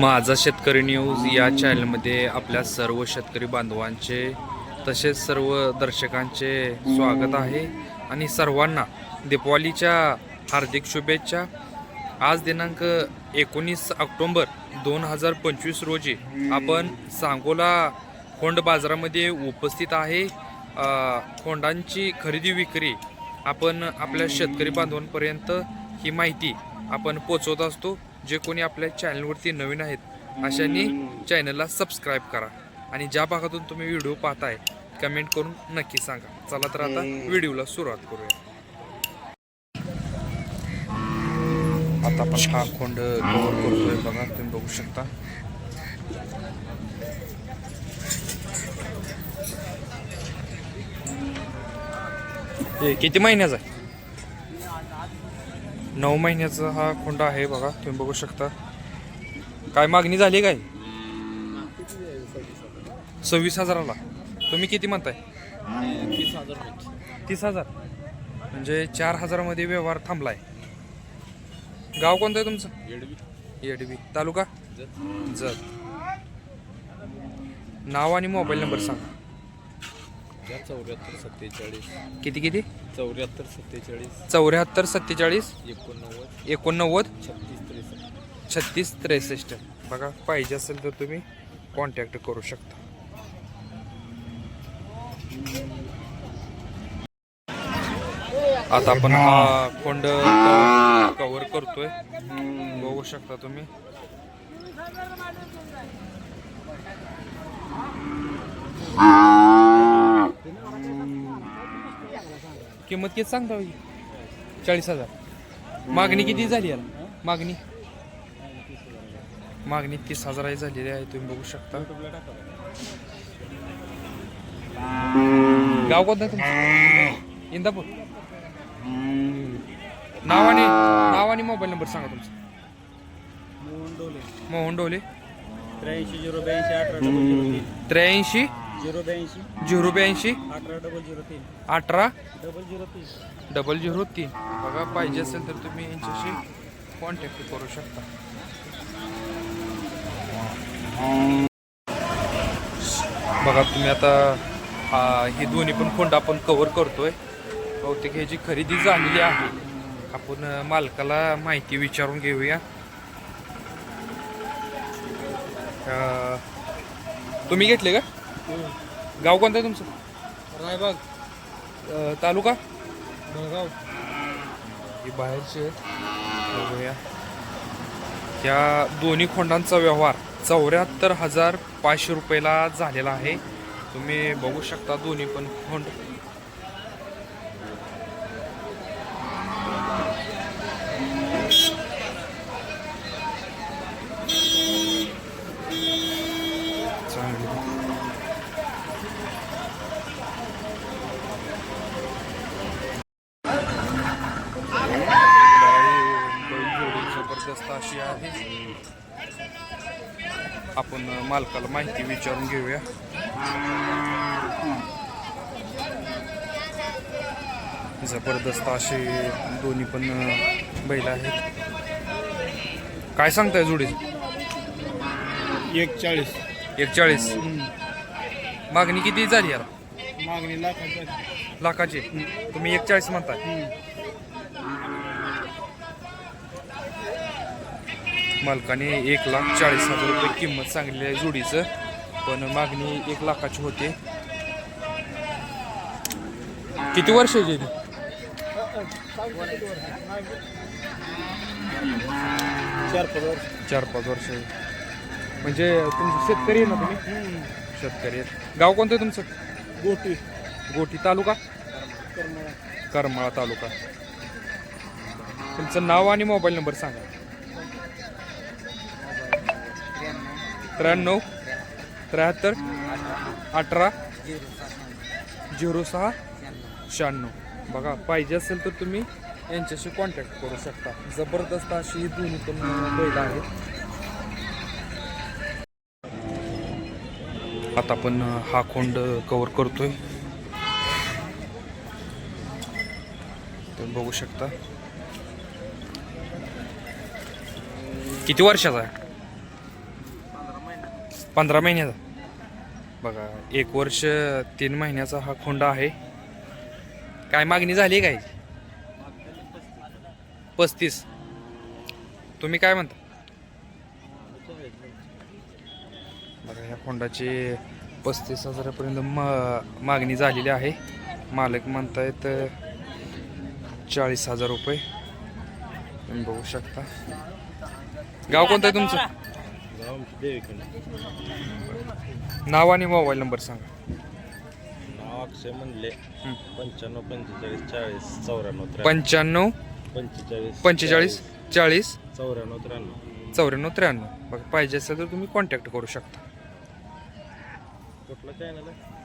माझा शेतकरी न्यूज या चॅनलमध्ये आपल्या सर्व शेतकरी बांधवांचे तसेच सर्व दर्शकांचे स्वागत आहे. आणि सर्वांना दीपावलीच्या हार्दिक शुभेच्छा. आज दिनांक एकोणीस ऑक्टोंबर दोन हजार पंचवीस रोजी आपण सांगोला खोंड बाजारामध्ये उपस्थित आहे. खोंडांची खरेदी विक्री आपण आपल्या शेतकरी बांधवांपर्यंत ही माहिती आपण पोचवत असतो. जे कोणी आपल्या चॅनलवरती नवीन आहेत अशांनी चॅनलला सबस्क्राईब करा. आणि ज्या भागातून तुम्ही व्हिडिओ पाहताय कमेंट करून नक्की सांगा. चला तर आता व्हिडिओला सुरुवात करूया. आता आपण हा खोंड कव्हर करतोय बघा तुम्ही बघू शकता. किती महिन्याचा नऊ महिन्याचा हा खोंडा आहे बघा तुम्ही बघू शकता. काय मागणी झाली काय? सव्वीस हजाराला. तुम्ही किती म्हणताय? तीस हजार. तीस हजार म्हणजे चार हजारामध्ये व्यवहार थांबलाय. गाव कोणतं आहे तुमचं? येडवी. येडबी तालुका जत. नाव आणि मोबाईल नंबर सांगा. चौऱ्याहत्तर सत्तेचाळीस. किती किती? चौऱ्याहत्तर सत्तेचाळीस. चौऱ्याहत्तर सत्तेचाळीस? एकोणनव्वद. एकोणनव्वद? छत्तीस त्रेसष्ट. छत्तीस त्रेसष्ट. बघा पाहिजे असेल तर तुम्ही कॉन्टॅक्ट करू शकता. आता आपण हा खोंड कव्हर करतोय. बघू शकता तुम्ही. किंमत किती सांगता? चाळीस हजार. मागणी किती झाली याला? मागणी? मागणी तीस हजाराची झालेली आहे तुम्ही बघू शकता. गाव कोणतं आहे तुमचं? इंदापूर. नाव आणि नाव आणि मोबाईल नंबर सांगा तुमचा. मोहन डोले. त्र्याऐंशी झिरो ब्याऐंशी अठरा त्र्याऐंशी झिरो ब्याऐंशी. झिरो ब्याऐंशी. अठरा डबल झिरो तीन. अठरा. डबल झिरो तीन. डबल झिरो तीन. बघा पाहिजे असेल तर तुम्ही यांच्याशी कॉन्टॅक्ट करू शकता. बघा तुम्ही आता हा ही दोन्ही पण खोंड आपण कव्हर करतोय. बहुतेक ह्याची खरेदी झालेली आहे. आपण मालकाला माहिती विचारून घेऊया. तुम्ही घेतले का? गाव कोणतं आहे तुमचं? रायबाग. अं, तालुका? बेळगाव. ही बाहेरचे आहेत. बघूया. या दोन्ही खोंडांचा व्यवहार चौऱ्याहत्तर हजार पाचशे रुपयाला झालेला आहे. तुम्ही बघू शकता दोन्ही पण खोंड. अशी आहे. आपण मालकाला माहिती विचारून घेऊया. जबरदस्त असे दोन्ही पण बैल आहेत. काय सांगताय जोडीचं एक चाळीस एकचाळीस. मागणी किती झाली याला मागणी लाखांचा. लाखाची. तुम्ही एकचाळीस म्हणताय. मालकाने एक लाख चाळीस हजार रुपये किंमत सांगलेली आहे जोडीचं. पण मागणी एक लाखाची होते. किती वर्षाची ती? चार पाच वर्ष. चार पाच वर्ष. म्हणजे तुमचे शेतकरी आहे ना तुम्ही? शेतकरी आहेत. गाव कोणतं आहे तुमचं? गोटी. गोठी तालुका? करमाळा. करमाळा तालुका. तुमचं नाव आणि मोबाईल नंबर सांगा. त्र्याण्णव त्र्याहत्तर अठरा झिरो सहा शहाण्णव. बघा पाहिजे असेल तर तुम्ही यांच्याशी कॉन्टॅक्ट करू शकता. जबरदस्त अशी ही दोन्ही पण बैल आहेत. आता आपण हा खोंड कवर करतोय. तुम्ही बघू शकता. किती वर्षाचा आहे? पंधरा महिन्याचा बघा एक वर्ष तीन महिन्याचा हा खोंडा आहे. काय मागणी झाली काय? पस्तीस. तुम्ही काय म्हणता? बघा ह्या खोंडाची पस्तीस हजारापर्यंत मा मागणी झालेली आहे. मालक म्हणतायत चाळीस हजार रुपये. तुम्ही बघू शकता. गाव कोणतं आहे तुमचं? नाव आणि मोबाईल नंबर सांगा. नाव अक्षय म्हणले. पंच्याण्णव पंचेचाळीस चाळीस चौऱ्याण्णव पंच्याण्णव पंचेचाळीस पंचेचाळीस चाळीस चौऱ्याण्णव त्र्याण्णव. चौऱ्याण्णव त्र्याण्णव. बघा पाहिजे असेल तर तुम्ही कॉन्टॅक्ट करू शकता. कुठलं चॅनल आहे?